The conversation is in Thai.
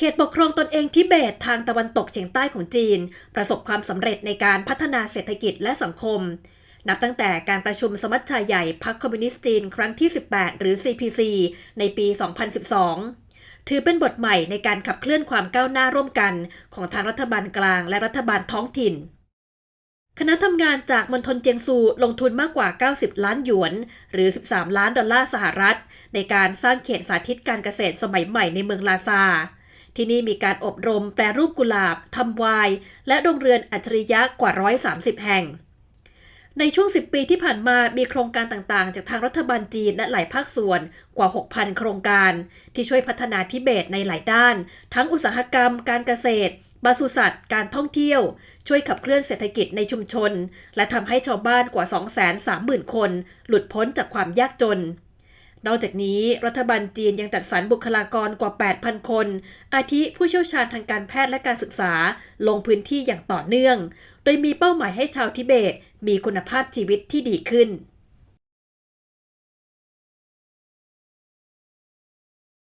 เขตปกครองตนเองทิเบตทางตะวันตกเฉียงใต้ของจีน ประสบความสำเร็จในการพัฒนาเศรษฐกิจและสังคม นับตั้งแต่การประชุมสมัชชาใหญ่พรรคคอมมิวนิสต์จีนครั้งที่ 18 หรือ CPC ในปี 2012 ถือเป็นบทใหม่ในการขับเคลื่อนความก้าวหน้าร่วมกัน ของทางรัฐบาลกลางและรัฐบาลท้องถิ่นคณะทำงานจากมณฑลเจียงซูลงทุนมากกว่า 90 ล้านหยวน หรือ 13 ล้านดอลลาร์สหรัฐ ในการสร้างเขตสาธิตการเกษตรสมัยใหม่ในเมืองลาซา ที่นี่มีการอบรมแปรรูปกุหลาบทำไวน์และโรงเรือนอัจฉริยะกว่า 130 แห่ง ในช่วง 10 ปีที่ผ่านมามีโครงการต่างๆ จากทางรัฐบาลจีนและหลายภาคส่วนกว่า 6,000 โครงการ ที่ช่วยพัฒนาทิเบตในหลายด้าน ทั้งอุตสาหกรรม การเกษตรปศุสัตว์ การท่องเที่ยว ช่วยขับเคลื่อนเศรษฐกิจในชุมชน และทำให้ชาวบ้านกว่า 230,000 คน หลุดพ้นจากความยากจน นอกจากนี้รัฐบาลจีนยังจัดสรรบุคลากรกว่า 8,000 คน อาทิผู้เชี่ยวชาญทางการแพทย์และการศึกษาลงพื้นที่อย่างต่อเนื่อง โดยมีเป้าหมายให้ชาวทิเบต มีคุณภาพชีวิตที่ดีขึ้น